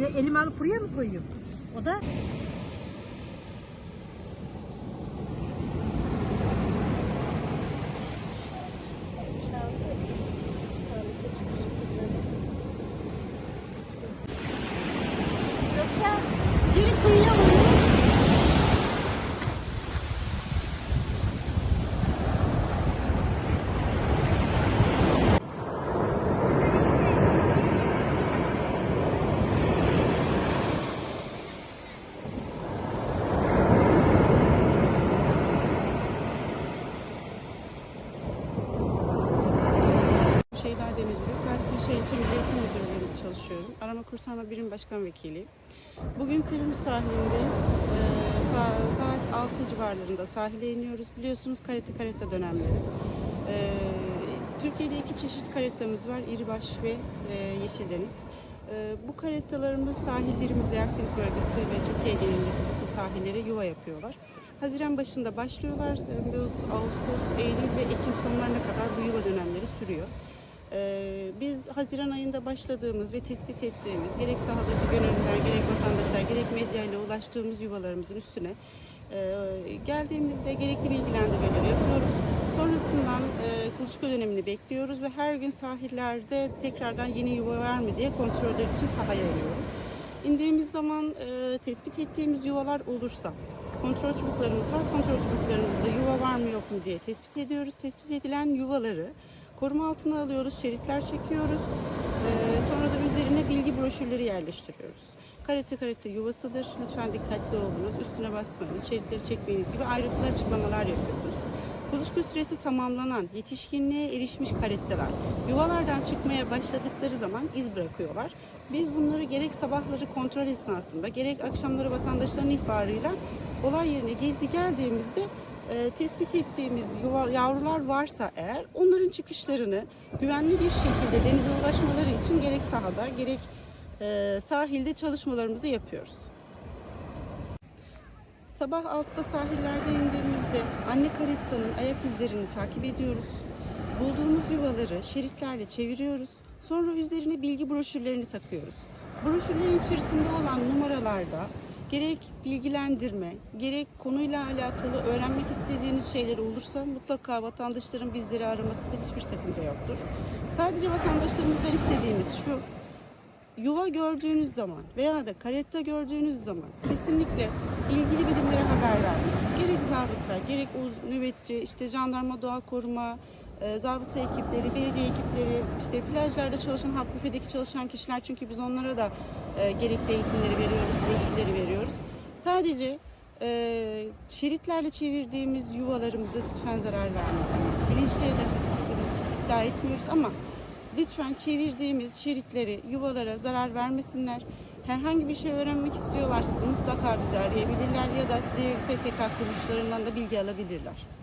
Öyle elimi alıp buraya mı koyayım? O da çalışıyorum. Arama Kurtarma Birim Başkan Vekiliyim. Bugün Selim sahilindeyiz. Ee, sa- saat 6 civarlarında sahile iniyoruz. Biliyorsunuz karate karate dönemleri. Ee, Türkiye'de iki çeşit karetamız var. İribaş ve e, Yeşildeniz. Ee, bu karetalarımız sahillerimize, Akdeniz bölgesi ve Türkiye genelindeki sahillere yuva yapıyorlar. Haziran başında başlıyorlar. Ağustos, Eylül ve Ekim sonlarına kadar bu yuva dönemleri sürüyor. Ee, biz Haziran ayında başladığımız ve tespit ettiğimiz gerek sahadaki gönüllüler, gerek vatandaşlar, gerek medyayla ulaştığımız yuvalarımızın üstüne e, geldiğimizde gerekli bilgilendirmeleri yapıyoruz. Sonrasından e, kuluçka dönemini bekliyoruz ve her gün sahillerde tekrardan yeni yuva var mı diye kontroller için sahaya iniyoruz. İndiğimiz zaman e, tespit ettiğimiz yuvalar olursa kontrol çubuklarımız var. Kontrol çubuklarımızda yuva var mı yok mu diye tespit ediyoruz. Tespit edilen yuvaları koruma altına alıyoruz, şeritler çekiyoruz. E, sonra da üzerine bilgi broşürleri yerleştiriyoruz. Karate karate yuvasıdır. Lütfen dikkatli olunuz. Üstüne basmayınız, şeritleri çekmeyiniz gibi ayrıntılı açıklamalar yapıyoruz. Kuluçka süresi tamamlanan, yetişkinliğe erişmiş karetteler yuvalardan çıkmaya başladıkları zaman iz bırakıyorlar. Biz bunları gerek sabahları kontrol esnasında, gerek akşamları vatandaşların ihbarıyla olay yerine geldi geldiğimizde e, tespit ettiğimiz yuva, yavrular varsa eğer onların çıkışlarını güvenli bir şekilde denize ulaşmaları için gerek sahada gerek e, sahilde çalışmalarımızı yapıyoruz. Sabah altta sahillerde indiğimizde anne karettanın ayak izlerini takip ediyoruz. Bulduğumuz yuvaları şeritlerle çeviriyoruz. Sonra üzerine bilgi broşürlerini takıyoruz. Broşürlerin içerisinde olan numaralarda gerek bilgilendirme, gerek konuyla alakalı öğrenmek istediğiniz şeyler olursa mutlaka vatandaşların bizleri aramasında hiçbir sakınca yoktur. Sadece vatandaşlarımızdan istediğimiz şu, yuva gördüğünüz zaman veya da karetta gördüğünüz zaman kesinlikle ilgili birimlere haber vermeniz. Gerek zabıta, gerek nöbetçi, işte jandarma, doğa koruma, e, zabıta ekipleri, belediye ekipleri, işte plajlarda çalışan, hap büfedeki çalışan kişiler çünkü biz onlara da e, gerekli eğitimleri veriyoruz, broşürleri veriyoruz. Sadece e, şeritlerle çevirdiğimiz yuvalarımıza lütfen zarar vermesin. Bilinçli hedef iddia etmiyoruz ama Lütfen çevirdiğimiz şeritleri yuvalara zarar vermesinler. Herhangi bir şey öğrenmek istiyorlarsa mutlaka bizi arayabilirler ya da STK kuruluşlarından da bilgi alabilirler.